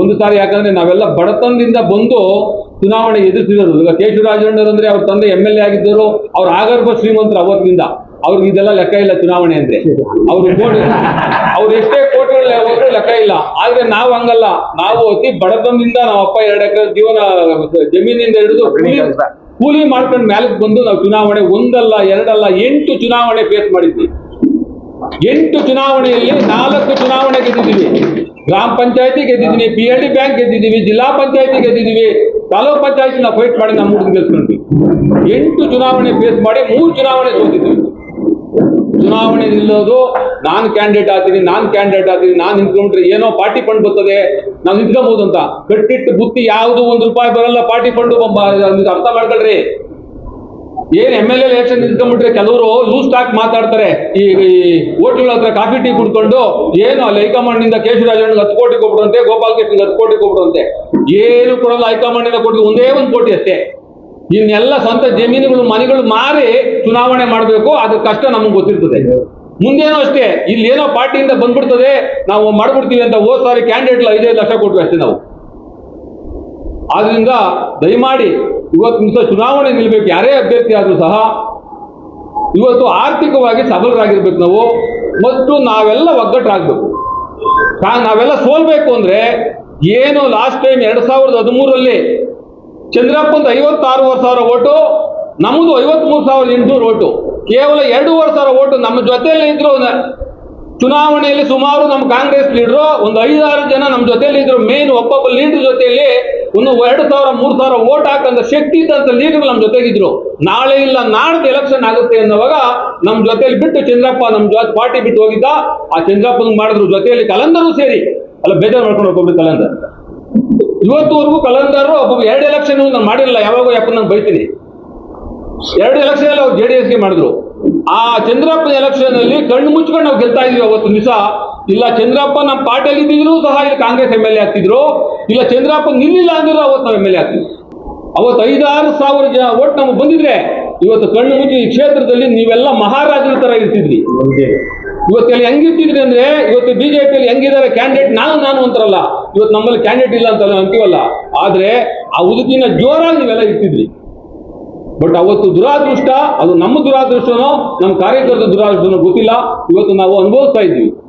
ಒಂದು ಸಾರಿ ಯಾಕಂದ್ರೆ ನಾವೆಲ್ಲ ಬಡತನದಿಂದ ಬಂದು ಚುನಾವಣೆ ಎದುರಿಸಿರೋದು ಈಗ ಕೇಶವರಾಜಣ್ಣವ್ರು ಅಂದ್ರೆ ಅವ್ರ ತಂದೆ ಎಂ ಎಲ್ ಎ ಆಗಿದ್ದರು. ಅವ್ರ ಆಗರ್ಭ ಶ್ರೀಮಂತರು ಅವತ್ತಿನಿಂದ ಅವ್ರಿಗೆ ಇದೆಲ್ಲ ಲೆಕ್ಕ ಇಲ್ಲ ಚುನಾವಣೆ ಅಂದ್ರೆ. ಅವ್ರು ಅವ್ರು ಎಷ್ಟೇ ಕೋಟಿಗಳ ಹೋದ್ರು ಲೆಕ್ಕ ಇಲ್ಲ. ಆದ್ರೆ ನಾವು ಹಂಗಲ್ಲ. ನಾವು ಅತಿ ಬಡತನದಿಂದ ನಾವು ಅಪ್ಪ ಎರಡು ಎಕರೆ ಜೀವನ, ಜಮೀನಿಂದ ಹಿಡಿದು ಕೂಲಿ ಕೂಲಿ ಮಾಡ್ಕೊಂಡು ಮ್ಯಾಲಕ್ಕೆ ಬಂದು ನಾವು ಚುನಾವಣೆ ಒಂದಲ್ಲ, ಎರಡಲ್ಲ, ಎಂಟು ಚುನಾವಣೆ ಫೇಸ್ ಮಾಡಿದ್ವಿ. ಎಂಟು ಚುನಾವಣೆಯಲ್ಲಿ ನಾಲ್ಕು ಚುನಾವಣೆ ಗೆದ್ದಿದ್ದೀವಿ. ಗ್ರಾಮ ಪಂಚಾಯತಿ ಗೆದ್ದಿದ್ದೀನಿ ಪಿ ಎಲ್ ಡಿ ಬ್ಯಾಂಕ್ ಗೆದ್ದಿದ್ದೀವಿ, ಜಿಲ್ಲಾ ಪಂಚಾಯತಿ ಗೆದ್ದಿದ್ದೀವಿ. ತಾಲೂಕ್ ಪಂಚಾಯತಿ ನಾವು ಫೈಟ್ ಮಾಡಿ ನಮ್ಮ ಹುಡುಗ ಗೆಲ್ಸ್ಕೊಂಡ್ವಿ. ಎಂಟು ಚುನಾವಣೆ ಫೇಸ್ ಮಾಡಿ ಮೂರು ಚುನಾವಣೆ ಸೋತಿದ್ದೀವಿ ಚುನಾವಣೆ ನಿಲ್ಲೋದು, ನಾನು ಕ್ಯಾಂಡಿಡೇಟ್ ಆಗ್ತೀನಿ, ನಾನು ಕ್ಯಾಂಡಿಡೇಟ್ ಆಗ್ತೀನಿ, ನಾನು ನಿಂತ್ಕೊಂಡ್ರೆ ಏನೋ ಪಾರ್ಟಿ ಫಂಡ್ ಬರ್ತದೆ ನಾವು ನಿಂತ್ಕೊಬಹುದು ಅಂತ ಕಟ್ಟಿಟ್ಟು ಬುತ್ತಿ ಯಾವುದು ಒಂದು ರೂಪಾಯಿ ಬರಲ್ಲ ಪಾರ್ಟಿ ಫಂಡ್ ಅರ್ಥ ಮಾಡ್ಕೊಳ್ರಿ. ಏನ್ ಎಂ ಎಲ್ ಎಲೆಕ್ಷನ್ ನಿಂತ್ಕೊಂಡ್ಬಿಟ್ರೆ ಕೆಲವರು ಲೂಸ್ ಟಾಕ್ ಮಾತಾಡ್ತಾರೆ. ಈ ಹೋಟೆಲ್ ಹತ್ರ ಕಾಫಿ ಟೀ ಕುಡ್ಕೊಂಡು ಏನು ಅಲ್ಲಿ ಹೈಕಮಾಂಡ್ನಿಂದ ಕೇಶವರಾಜಣ್ಣ ಹತ್ತು ಕೋಟಿ ಕೊಟ್ಬಿಡುವಂತೆ, ಗೋಪಾಲ್ ಕೃಷ್ಣ ಹತ್ತು ಕೋಟಿ ಕೊಟ್ಬಿಡುವಂತೆ. ಏನು ಕೊಡಲ್ಲ ಹೈಕಮಾಂಡ್ನಿಂದ ಒಂದೇ ಒಂದು ಕೋಟಿ ಅಷ್ಟೇ. ಇನ್ನೆಲ್ಲ ಸ್ವಂತ ಜಮೀನುಗಳು, ಮನೆಗಳು ಮಾರಿ ಚುನಾವಣೆ ಮಾಡಬೇಕು, ಅದ್ರ ಕಷ್ಟ ನಮಗೆ ಗೊತ್ತಿರ್ತದೆ. ಮುಂದೇನೋ ಅಷ್ಟೇ, ಇಲ್ಲಿ ಏನೋ ಪಾರ್ಟಿಯಿಂದ ಬಂದ್ಬಿಡ್ತದೆ, ನಾವು ಮಾಡ್ಬಿಡ್ತೀವಿ ಅಂತ ಹೋದ್ ಸಾರಿ ಕ್ಯಾಂಡಿಡೇಟ್ ಐದೈದು ಲಕ್ಷ ಕೊಟ್ವಿ ಅಷ್ಟೇ ನಾವು. ಆದ್ರಿಂದ ದಯಮಾಡಿ ಇವತ್ತು ಇಂಥ ಚುನಾವಣೆ ನಿಲ್ಬೇಕು. ಯಾರೇ ಅಭ್ಯರ್ಥಿ ಆದರೂ ಸಹ ಇವತ್ತು ಆರ್ಥಿಕವಾಗಿ ಸಬಲರಾಗಿರ್ಬೇಕು ನಾವು. ಮತ್ತು ನಾವೆಲ್ಲ ಒಗ್ಗಟ್ಟಾಗಬೇಕು. ನಾವೆಲ್ಲ ಸೋಲ್ಬೇಕು ಅಂದ್ರೆ ಏನು ಲಾಸ್ಟ್ ಟೈಮ್ ಎರಡು ಸಾವಿರದ ಹದಿಮೂರರಲ್ಲಿ ಚಂದ್ರಪ್ಪಂದು ಐವತ್ತಾರು ಸಾವಿರ ಓಟು, ನಮ್ಮದು ಐವತ್ಮೂರು ಸಾವಿರದ ಎಂಟುನೂರು ಓಟು. ಕೇವಲ ಎರಡೂವರೆ ಸಾವಿರ ಓಟು ನಮ್ಮ ಜೊತೆಯಲ್ಲಿ ಇದ್ರು ಚುನಾವಣೆಯಲ್ಲಿ ಸುಮಾರು ನಮ್ಮ ಕಾಂಗ್ರೆಸ್ ಲೀಡ್ರು ಒಂದು ಐದಾರು ಜನ ನಮ್ಮ ಜೊತೆಯಲ್ಲಿ ಇದ್ರು. ಮೇನ್ ಒಬ್ಬೊಬ್ಬ ಲೀಡರ್ ಜೊತೆಯಲ್ಲಿ ಒಂದು ಎರಡು ಸಾವಿರ, ಮೂರು ಸಾವಿರ ಓಟ್ ಹಾಕಂತ ಶಕ್ತಿ ಇದ್ದಂತ ಲೀಡರ್ ನಮ್ಮ ಜೊತೆಗಿದ್ರು. ನಾಳೆ ಇಲ್ಲ, ನಾಡ್ದು ಎಲೆಕ್ಷನ್ ಆಗುತ್ತೆ ಅನ್ನೋವಾಗ ನಮ್ಮ ಜೊತೆಯಲ್ಲಿ ಬಿಟ್ಟು ಚಂದ್ರಪ್ಪ ನಮ್ಮ ಜೊತೆ ಪಾರ್ಟಿ ಬಿಟ್ಟು ಹೋಗಿದ್ದ. ಆ ಚಂದ್ರಪ್ಪನ ಮಾಡಿದ್ರು, ಜೊತೆಯಲ್ಲಿ ಕಲಂದರು ಸೇರಿ. ಅಲ್ಲ, ಬೇಜಾರು ಮಾಡ್ಕೊಂಡು ಹೋಗ್ಬಿಟ್ಟು ಕಲಂದರ್. ಇವತ್ತುವರೆಗೂ ಕಲಂದರು, ಒಬ್ಬ ಎರಡು ಎಲೆಕ್ಷನ್ ನಾನು ಮಾಡಿರಲಿಲ್ಲ ಯಾವಾಗ ಯಾಕೆ ನಾನು ಬೈತೀನಿ. ಎರಡು ಎಲೆಕ್ಷನ್ ಅಲ್ಲಿ ಅವ್ರು ಜೆ ಡಿ ಎಸ್ಗೆ ಮಾಡಿದ್ರು. ಆ ಚಂದ್ರಪ್ಪ ಎಲೆಕ್ಷನ್ ಅಲ್ಲಿ ಕಣ್ಣು ಮುಚ್ಕೊಂಡು ನಾವು ಗೆಲ್ತಾ ಇದೀವಿ ಅವತ್ತು ದಿವಸ. ಇಲ್ಲ, ಚಂದ್ರಪ್ಪ ನಮ್ಮ ಪಾರ್ಟಿಯಲ್ಲಿ ಇದ್ದಿದ್ರು ಸಹ ಇಲ್ಲಿ ಕಾಂಗ್ರೆಸ್ ಎಂ ಎಲ್ ಎ ಆಗ್ತಿದ್ರು. ಇಲ್ಲ, ಚಂದ್ರಪ್ಪ ನಿಲ್ಲಿಲ್ಲ ಅಂದಿದ್ರು ಅವತ್ತು ನಾವು ಎಂ ಎಲ್ ಎ ಆಗ್ತಿದ್ವಿ. ಅವತ್ತು ಐದಾರು ಸಾವಿರ ಜನ ಓಟ್ ನಮಗೆ ಬಂದಿದ್ರೆ ಇವತ್ತು ಕಣ್ಣು ಮುಚ್ಚಿ ಈ ಕ್ಷೇತ್ರದಲ್ಲಿ ನೀವೆಲ್ಲ ಮಹಾರಾಜರ ತರ ಇರ್ತಿದ್ರಿ. ಇವತ್ತು ಅಲ್ಲಿ ಹೆಂಗಿರ್ತಿದ್ರಿ ಅಂದ್ರೆ ಇವತ್ತು ಬಿಜೆಪಿಯಲ್ಲಿ ಹೆಂಗಿದ್ದಾರೆ ಕ್ಯಾಂಡಿಡೇಟ್ ನಾನು ನಾನು ಅಂತಾರಲ್ಲ. ಇವತ್ತು ನಮ್ಮಲ್ಲಿ ಕ್ಯಾಂಡಿಡೇಟ್ ಇಲ್ಲ ಅಂತ ಅಂತೀವಲ್ಲ. ಆದ್ರೆ ಆ ಉದುಕಿನ ಜೋರಾಗಿ ನೀವೆಲ್ಲ ಇರ್ತಿದ್ರಿ. ಬಟ್ ಅವತ್ತು ದುರಾದೃಷ್ಟ ಅದು ನಮ್ಮ ದುರಾದೃಷ್ಟನೋ ನಮ್ಮ ಕಾರ್ಯಕರ್ತರ ದುರಾದೃಷ್ಟನೋ ಗೊತ್ತಿಲ್ಲ. ಇವತ್ತು ನಾವು ಅನುಭವಿಸ್ತಾ ಇದ್ದೀವಿ.